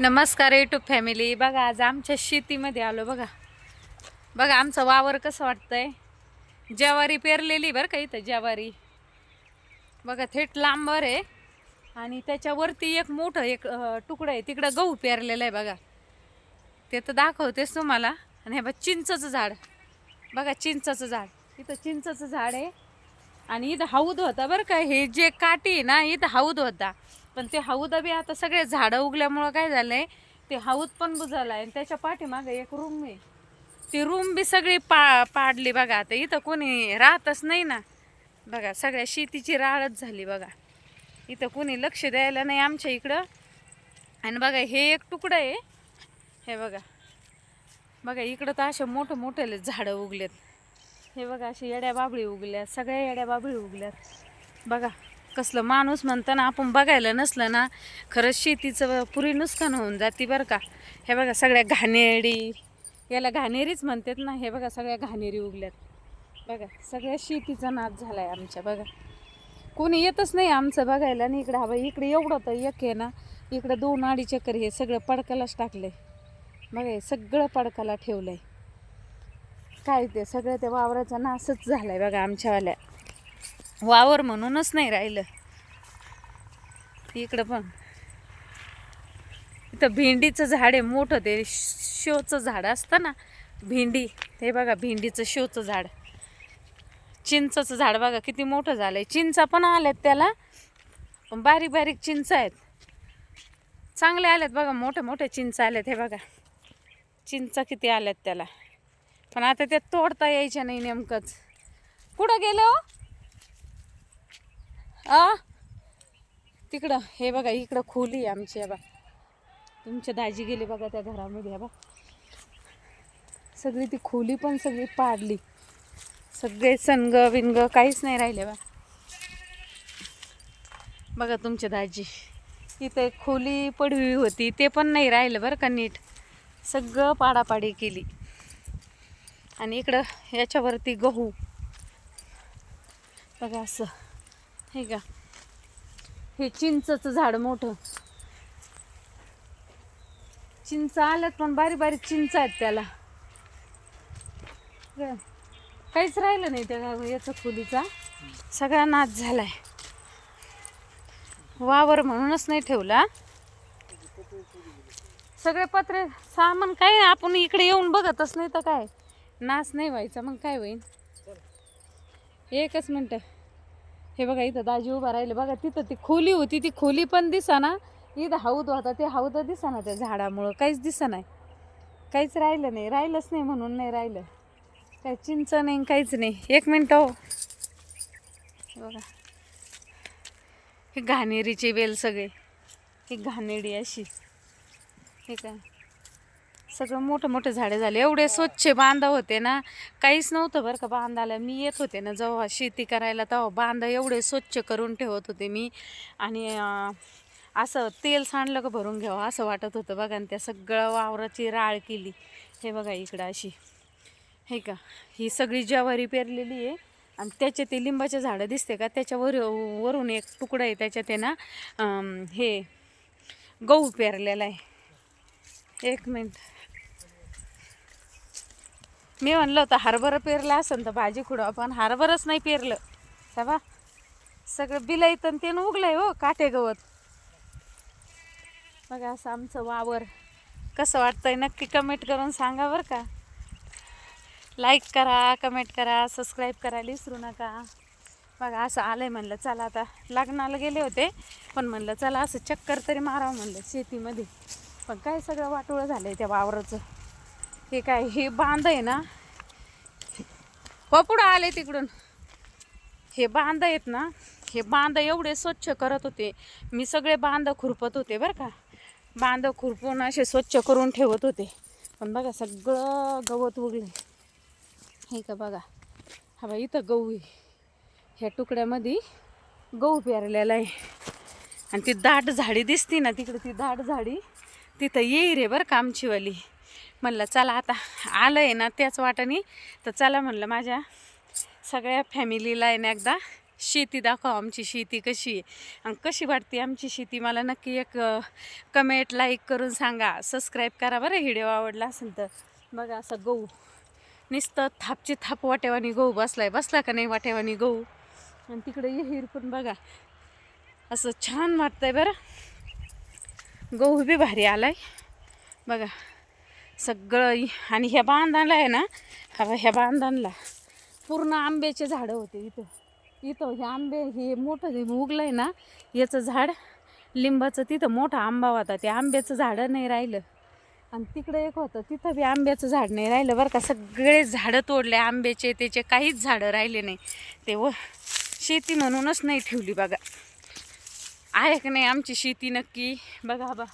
नमस्कार YouTube family बघा आज आमच्या शेतीमध्ये आलो बघा. बघा आमचं वावर कसं वाटतंय. ज्वारी पेरलेली बरं का इथं ज्वारी. बघा थेट लांबर आहे. आणि त्याच्यावरती एक मोठं एक तुकडं आहे. तिकडं गहू पेरलेलं आहे बघा. ते तर दाखवतेच तुम्हाला. आणि हे बघ चिंचचं झाड. बघा चिंचचं झाड. इथं चिंचचं झाड आहे. आणि इथं हौद होता बरं का. हे जे काठी आहे ना इथं हौद होता. पण ते हौद बी आता सगळे झाडं उगल्यामुळं काय झालंय ते हौद पण बुजाला आहे आणि त्याच्या पाठीमागे एक रूम आहे. ती रूम बी सगळी पा पाडली बघा आता. इथं कोणी राहतच नाही ना. बघा सगळ्या शेतीची राळच झाली बघा. इथं कोणी लक्ष द्यायला नाही आमच्या इकडं. आणि बघा हे एक तुकडं आहे. हे बघा. बघा इकडं तर असे मोठं मोठे झाडं उगलेत. हे बघा अशी येड्या बाबळी उगल्यात. सगळ्या येड्या बाबळी उगल्यात. बघा. कसलं माणूस म्हणताना आपण बघायला नसलं ना खरंच शेतीचं पुरी नुकसान होऊन जाते बरं का. हे बघा सगळ्या घाणेरडी याला घाणेरीच म्हणतात ना हे बघा सगळ्या घाणेरी उगल्यात. बघा सगळ्या शेतीचा नाश झाला आहे आमच्या बघा. कोणी येतच नाही आमचं बघायला आणि इकडं हवा इकडे एवढं तर एक आहे ना इकडं दोन अडीच एकर हे सगळं पडकालाच आहे बघा हे सगळं पडकाला आहे काय ते सगळं त्या वावराचा नाशच आहे बघा आमच्यावाल्या. वावर म्हणूनच नाही राहिलं. इकडं पण इथं भेंडीचं झाड आहे मोठं ते शोचं झाड असतं ना भेंडी. हे बघा भेंडीचं शोचं झाड. चिंचचं झाड बघा किती मोठं झालंय. चिंचा पण आल्यात त्याला. बारीक बारीक चिंच आहेत. चांगले आलेत बघा मोठे मोठे चिंच आलेत हे बघा. चिंचा किती आल्यात त्याला. पण आता ते तोडता यायच्या नाही नेमकंच. कुठं गेलं हो? आ? तिकडं हे बघा इकडं खोली आहे आमची बा तुमच्या दाजी गेली बघा त्या घरामध्ये बा सगळी ती खोली पण सगळी पाडली. सगळे सनग विनग काहीच नाही राहिले बा बघा तुमच्या दाजी. इथं एक खोली पडवी होती ते पण नाही राहिलं बरं का नीट. सगळं पाडापाडी केली. आणि इकडं याच्यावरती गहू. बघा असं. हे का हे चिंचचं झाड मोठं. चिंच आल्यात पण बारीक बारीक चिंच आहेत त्याला. काहीच राहिलं नाही त्या याचा खोलीचा. सगळा नाच झालाय. वावर म्हणूनच नाही ठेवला. सगळे पत्रे सामान काय आपण इकडे येऊन बघतच नाही तर काय? नाच नाही व्हायचा मग काय होईल एकच मिनटं. हे बघा इथं दाजी उभा राहिले. बघा तिथं ती खोली होती ती खोली पण दिसाना. इथं हौद होता ते हौद दिसाना त्या झाडामुळं. काहीच दिसा नाही काहीच राहिलं नाही. राहिलंच नाही म्हणून नाही राहिलं. काय चिंच नाही काहीच नाही. एक मिनटं हो. बघा. हे घाणेरीची वेल सगळे. ही घाणेरी अशी. हे काय? सगळं मोठं मोठे झाडे झाले. एवढे स्वच्छ बांधा होते ना. काहीच नव्हतं बरं का बांधायला. मी येत होते ना जेव्हा शेती करायला तेव्हा बांधा एवढे स्वच्छ करून ठेवत होते मी. आणि असं तेल सांडलं का भरून घ्यावं असं वाटत होतं बघा. आणि त्या सगळं वावराची राळ केली. हे बघा इकडं अशी. हे का? ही सगळी ज्वारी पेरलेली आहे. आणि त्याचे ते लिंबाचे झाडं दिसते का? त्याच्यावर वरून एक तुकडा आहे. त्याच्यात आहे ना हे गहू पेरलेला आहे. एक मिनिट. मी म्हणलं होतं हरभरं पेरलं असेल तर भाजी खुडा पण हरभरच नाही पेरलं. बा सगळं बिलाईत तर ते उगलंय हो काटे गवत. बघा असं आमचं वावर. कसं वाटतंय नक्की कमेंट करून सांगा बरं का. लाईक करा कमेंट करा सबस्क्राईब करायला विसरू नका. बघा असं आलंय म्हणलं चला आता लग्नाला गेले होते पण म्हणलं चला असं चक्कर तरी मारावं म्हणलं शेतीमध्ये. पण काय सगळं वाटोळं झालं आहे त्या वावराचं. हे काय हे बांध आहे ना हो आले तिकडून. हे बांध आहेत ना हे बांध एवढे स्वच्छ करत होते. मी सगळे बांध खुरपत होते बरं का. बांध खुरपून असे स्वच्छ करून ठेवत होते. पण बघा सगळं गवत उगले. हे का बघा. हा बा इथं गहू आहे. ह्या तुकड्यामध्ये गहू पेरलेला आहे. आणि ती दाट झाडी दिसती ना तिकडे ती दाट झाडी तिथं येई रे बरं का आमचीवाली. म्हणलं चला आता आलं आहे ना त्याच वाटाने. तर चला म्हणलं माझ्या सगळ्या फॅमिलीला आहे ना एकदा शेती दाखवा आमची शेती कशी आहे. आणि कशी वाटते आमची शेती मला नक्की एक कमेंट लाईक करून सांगा. सबस्क्राईब करा बरं व्हिडिओ आवडला असेल तर. बघा असं गहू नुसतं थापची थाप वाटेवानी गहू बसलाय. बसला का नाही वाटेवानी गहू? आणि तिकडे विहीर पण बघा. असं छान वाटतंय बरं. गहू बी भारी आलाय. बघा. सगळं आणि ह्या बांधाला आहे ना हा ह्या बांधांना पूर्ण आंब्याचे झाडं होते इथं. इथं हे आंबे हे मोठं जे आहे ना याचं झाड लिंबाचं तिथं मोठा आंबा होता. ते आंब्याचं झाडं नाही राहिलं. आणि तिकडे एक होतं तिथं बी आंब्याचं झाड नाही राहिलं बरं का. सगळे झाडं तोडले आंब्याचे त्याचे काहीच झाडं राहिले नाही. ते व शेती म्हणूनच नाही ठेवली बघा. आहे का नाही आमची शेती नक्की? बघा बा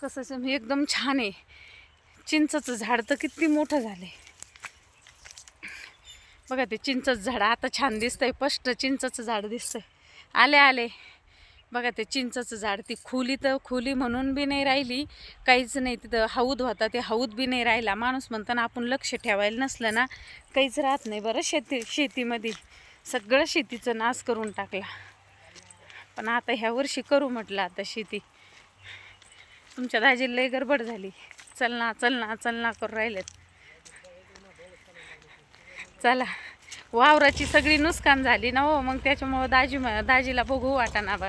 कसं एकदम छान आहे. चिंचचं झाड तर किती मोठं झालं आहे बघा ते चिंचचं झाड आता छान दिसतंय स्पष्ट चिंचचं झाड दिसतंय. आले आले. बघा ते चिंचचं झाड ती खोली तर खोली म्हणून बी नाही राहिली काहीच नाही. तिथं हौद होता ते हौद बी नाही राहिला. माणूस म्हणताना आपण लक्ष ठेवायला नसलं ना काहीच राहत नाही बरं शेती शेतीमध्ये सगळं शेतीचं नाश करून टाकला. पण आता ह्या वर्षी करू म्हटलं आता शेती. तुमच्या दाजी लय गडबड झाली. चल ना चल ना चल ना करून राहिलेत. चला. वावराची सगळी नुकसान झाली ना हो मग त्याच्यामुळं दाजी दाजीला बघू वाटाना बा.